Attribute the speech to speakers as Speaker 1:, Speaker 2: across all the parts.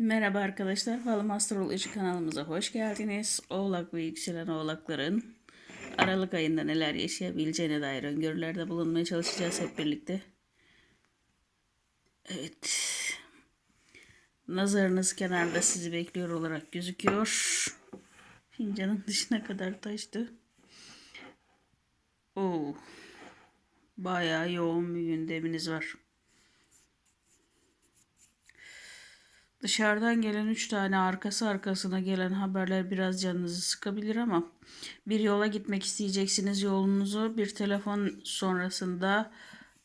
Speaker 1: Merhaba arkadaşlar, Falım Astroloji kanalımıza hoş geldiniz. Oğlak ve yükselen oğlakların Aralık ayında neler yaşayabileceğine dair öngörülerde bulunmaya çalışacağız hep birlikte. Evet. Nazarınız kenarda sizi bekliyor olarak gözüküyor. Fincanın dışına kadar taştı. Oo. Bayağı yoğun bir gündeminiz var. Dışarıdan gelen üç tane arkası arkasına gelen haberler biraz canınızı sıkabilir ama bir yola gitmek isteyeceksiniz yolunuzu bir telefon sonrasında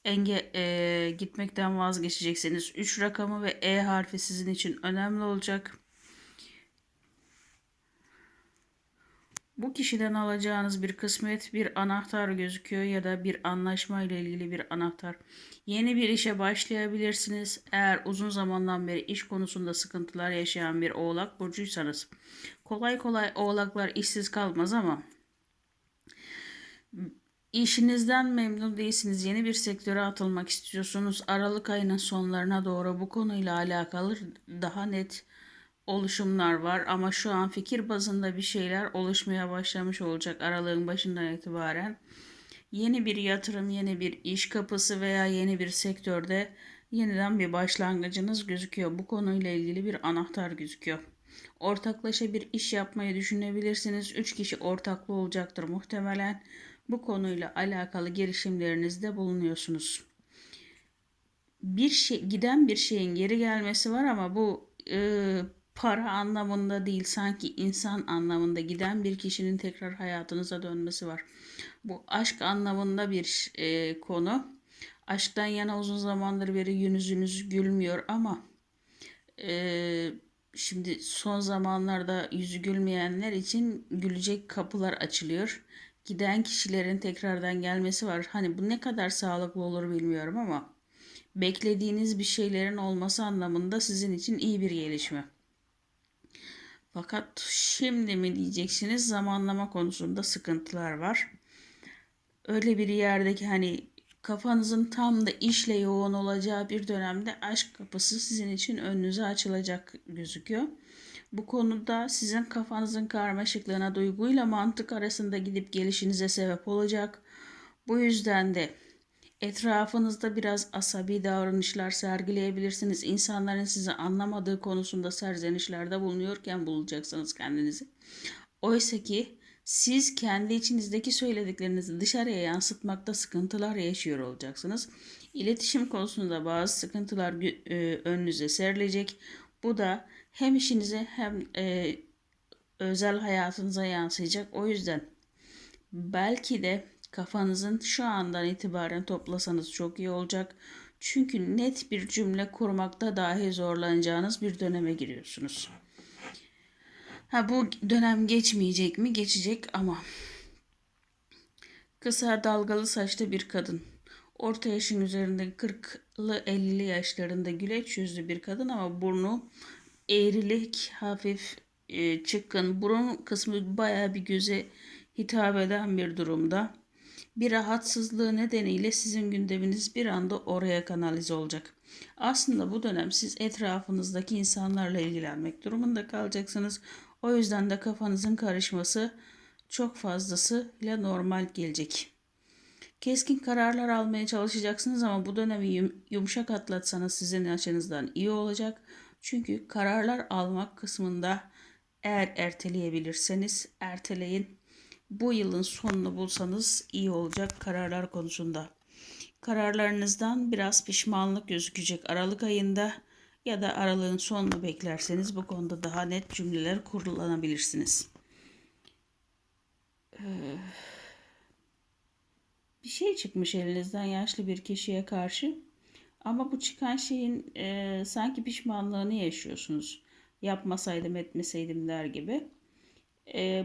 Speaker 1: enge e, gitmekten vazgeçeceksiniz. 3 rakamı ve E harfi sizin için önemli olacak. Bu kişiden alacağınız bir kısmet, bir anahtar gözüküyor ya da bir anlaşma ile ilgili bir anahtar. Yeni bir işe başlayabilirsiniz. Eğer uzun zamandan beri iş konusunda sıkıntılar yaşayan bir oğlak burcuysanız. Kolay kolay oğlaklar işsiz kalmaz ama İşinizden memnun değilsiniz. Yeni bir sektöre atılmak istiyorsunuz. Aralık ayının sonlarına doğru bu konuyla alakalı daha net oluşumlar var ama şu an fikir bazında bir şeyler oluşmaya başlamış olacak aralığın başından itibaren. Yeni bir yatırım, yeni bir iş kapısı veya yeni bir sektörde yeniden bir başlangıcınız gözüküyor. Bu konuyla ilgili bir anahtar gözüküyor. Ortaklaşa bir iş yapmayı düşünebilirsiniz. 3 kişi ortaklı olacaktır muhtemelen. Bu konuyla alakalı girişimlerinizde bulunuyorsunuz. Bir şey giden bir şeyin geri gelmesi var ama bu e, para anlamında değil sanki insan anlamında giden bir kişinin tekrar hayatınıza dönmesi var. Bu aşk anlamında bir e, konu. Aşktan yana uzun zamandır beri yüzünüz gülmüyor ama e, şimdi son zamanlarda yüzü gülmeyenler için gülecek kapılar açılıyor. Giden kişilerin tekrardan gelmesi var. Hani bu ne kadar sağlıklı olur bilmiyorum ama beklediğiniz bir şeylerin olması anlamında sizin için iyi bir gelişme. Fakat şimdi mi diyeceksiniz zamanlama konusunda sıkıntılar var. Öyle bir yerdeki hani kafanızın tam da işle yoğun olacağı bir dönemde aşk kapısı sizin için önünüze açılacak gözüküyor. Bu konuda sizin kafanızın karmaşıklığına duyguyla mantık arasında gidip gelişinize sebep olacak. Bu yüzden de Etrafınızda biraz asabi davranışlar sergileyebilirsiniz. İnsanların sizi anlamadığı konusunda serzenişlerde bulunuyorken bulacaksınız kendinizi. Oysa ki siz kendi içinizdeki söylediklerinizi dışarıya yansıtmakta sıkıntılar yaşıyor olacaksınız. İletişim konusunda bazı sıkıntılar e, önünüze serilecek. Bu da hem işinize hem e, özel hayatınıza yansıyacak. O yüzden belki de Kafanızın şu andan itibaren toplasanız çok iyi olacak. Çünkü net bir cümle kurmakta dahi zorlanacağınız bir döneme giriyorsunuz. Ha bu dönem geçmeyecek mi? Geçecek ama kısa dalgalı saçlı bir kadın. Orta yaşın üzerinde 40'lı 50'li yaşlarında güleç yüzlü bir kadın ama burnu eğrilik hafif e, çıkkın. Burun kısmı baya bir göze hitap eden bir durumda bir rahatsızlığı nedeniyle sizin gündeminiz bir anda oraya kanalize olacak. Aslında bu dönem siz etrafınızdaki insanlarla ilgilenmek durumunda kalacaksınız. O yüzden de kafanızın karışması çok fazlasıyla normal gelecek. Keskin kararlar almaya çalışacaksınız ama bu dönemi yumuşak atlatsanız sizin açınızdan iyi olacak. Çünkü kararlar almak kısmında eğer erteleyebilirseniz erteleyin bu yılın sonunu bulsanız iyi olacak kararlar konusunda. Kararlarınızdan biraz pişmanlık gözükecek Aralık ayında ya da aralığın sonunu beklerseniz bu konuda daha net cümleler kullanabilirsiniz. Ee, bir şey çıkmış elinizden yaşlı bir kişiye karşı ama bu çıkan şeyin e, sanki pişmanlığını yaşıyorsunuz. Yapmasaydım etmeseydim der gibi.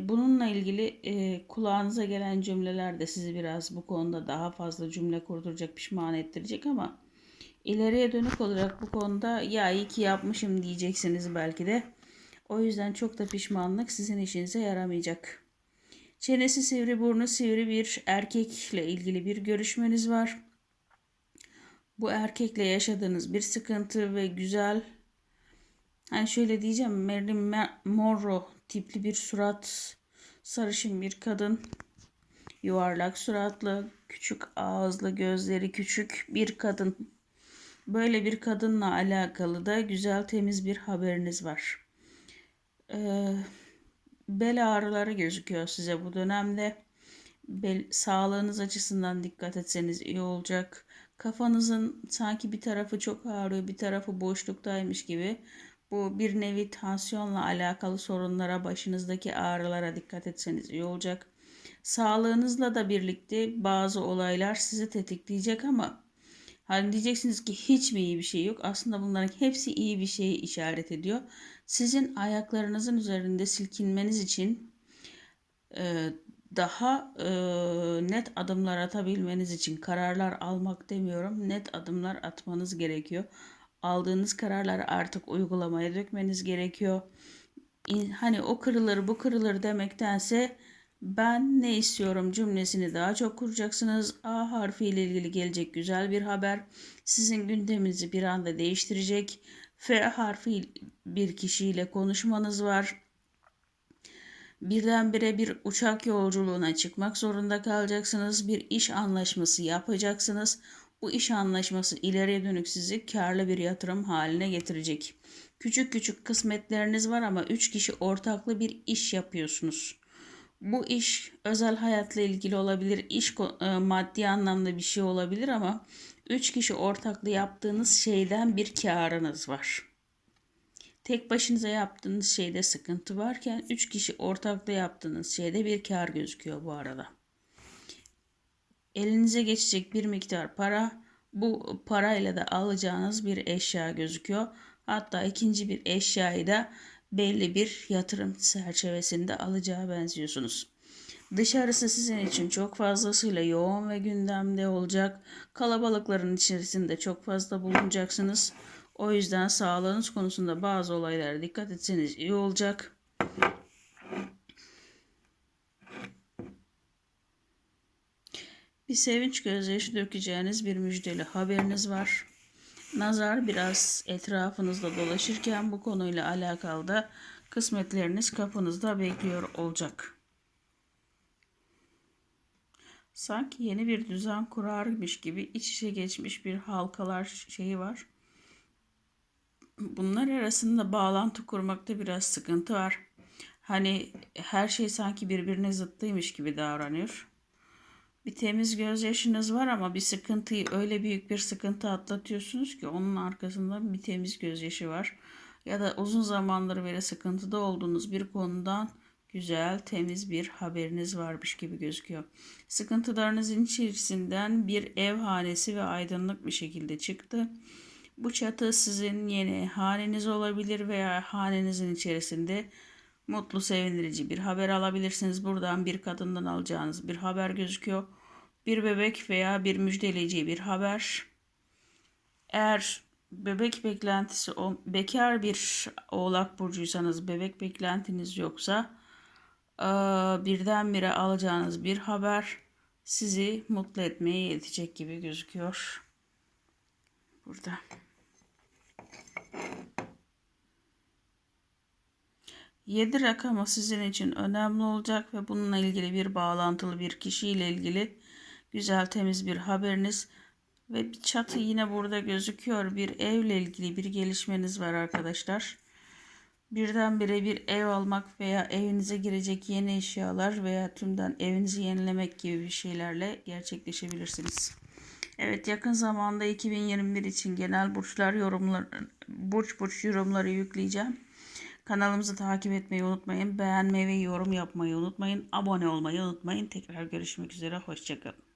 Speaker 1: Bununla ilgili kulağınıza gelen cümleler de sizi biraz bu konuda daha fazla cümle kurduracak, pişman ettirecek ama ileriye dönük olarak bu konuda ya iyi ki yapmışım diyeceksiniz belki de. O yüzden çok da pişmanlık sizin işinize yaramayacak. Çenesi sivri, burnu sivri bir erkekle ilgili bir görüşmeniz var. Bu erkekle yaşadığınız bir sıkıntı ve güzel Hani şöyle diyeceğim Marilyn Ma- Monroe tipli bir surat, sarışın bir kadın, yuvarlak suratlı, küçük ağızlı, gözleri küçük bir kadın. Böyle bir kadınla alakalı da güzel temiz bir haberiniz var. Ee, bel ağrıları gözüküyor size bu dönemde. Bel, sağlığınız açısından dikkat etseniz iyi olacak. Kafanızın sanki bir tarafı çok ağrıyor, bir tarafı boşluktaymış gibi. Bu bir nevi tansiyonla alakalı sorunlara, başınızdaki ağrılara dikkat etseniz iyi olacak. Sağlığınızla da birlikte bazı olaylar sizi tetikleyecek ama hani diyeceksiniz ki hiç mi iyi bir şey yok? Aslında bunların hepsi iyi bir şeyi işaret ediyor. Sizin ayaklarınızın üzerinde silkinmeniz için e, daha e, net adımlar atabilmeniz için kararlar almak demiyorum, net adımlar atmanız gerekiyor. Aldığınız kararları artık uygulamaya dökmeniz gerekiyor. Hani o kırılır bu kırılır demektense ben ne istiyorum cümlesini daha çok kuracaksınız. A harfi ile ilgili gelecek güzel bir haber sizin gündeminizi bir anda değiştirecek. F harfi bir kişiyle konuşmanız var. Birdenbire bir uçak yolculuğuna çıkmak zorunda kalacaksınız. Bir iş anlaşması yapacaksınız. Bu iş anlaşması ileriye dönük sizi karlı bir yatırım haline getirecek. Küçük küçük kısmetleriniz var ama 3 kişi ortaklı bir iş yapıyorsunuz. Bu iş özel hayatla ilgili olabilir, iş e, maddi anlamda bir şey olabilir ama 3 kişi ortaklı yaptığınız şeyden bir karınız var. Tek başınıza yaptığınız şeyde sıkıntı varken 3 kişi ortaklı yaptığınız şeyde bir kar gözüküyor bu arada. Elinize geçecek bir miktar para, bu parayla da alacağınız bir eşya gözüküyor. Hatta ikinci bir eşyayı da belli bir yatırım çerçevesinde alacağı benziyorsunuz. Dışarısı sizin için çok fazlasıyla yoğun ve gündemde olacak. Kalabalıkların içerisinde çok fazla bulunacaksınız. O yüzden sağlığınız konusunda bazı olaylara dikkat etseniz iyi olacak. Bir sevinç gözyaşı dökeceğiniz bir müjdeli haberiniz var. Nazar biraz etrafınızda dolaşırken bu konuyla alakalı da kısmetleriniz kapınızda bekliyor olacak. Sanki yeni bir düzen kurarmış gibi iç içe geçmiş bir halkalar şeyi var. Bunlar arasında bağlantı kurmakta biraz sıkıntı var. Hani her şey sanki birbirine zıttıymış gibi davranıyor. Bir temiz gözyaşınız var ama bir sıkıntıyı öyle büyük bir sıkıntı atlatıyorsunuz ki onun arkasında bir temiz gözyaşı var. Ya da uzun zamandır beri sıkıntıda olduğunuz bir konudan güzel, temiz bir haberiniz varmış gibi gözüküyor. Sıkıntılarınızın içerisinden bir ev hanesi ve aydınlık bir şekilde çıktı. Bu çatı sizin yeni haneniz olabilir veya hanenizin içerisinde mutlu, sevindirici bir haber alabilirsiniz. Buradan bir kadından alacağınız bir haber gözüküyor. Bir bebek veya bir müjdeleyici bir haber. Eğer bebek beklentisi, bekar bir oğlak burcuysanız, bebek beklentiniz yoksa birdenbire alacağınız bir haber sizi mutlu etmeye yetecek gibi gözüküyor. Burada. 7 rakamı sizin için önemli olacak ve bununla ilgili bir bağlantılı bir kişiyle ilgili güzel temiz bir haberiniz ve bir çatı yine burada gözüküyor. Bir evle ilgili bir gelişmeniz var arkadaşlar. Birdenbire bir ev almak veya evinize girecek yeni eşyalar veya tümden evinizi yenilemek gibi bir şeylerle gerçekleşebilirsiniz. Evet yakın zamanda 2021 için genel burçlar yorumlar burç burç yorumları yükleyeceğim. Kanalımızı takip etmeyi unutmayın. Beğenmeyi ve yorum yapmayı unutmayın. Abone olmayı unutmayın. Tekrar görüşmek üzere. Hoşçakalın.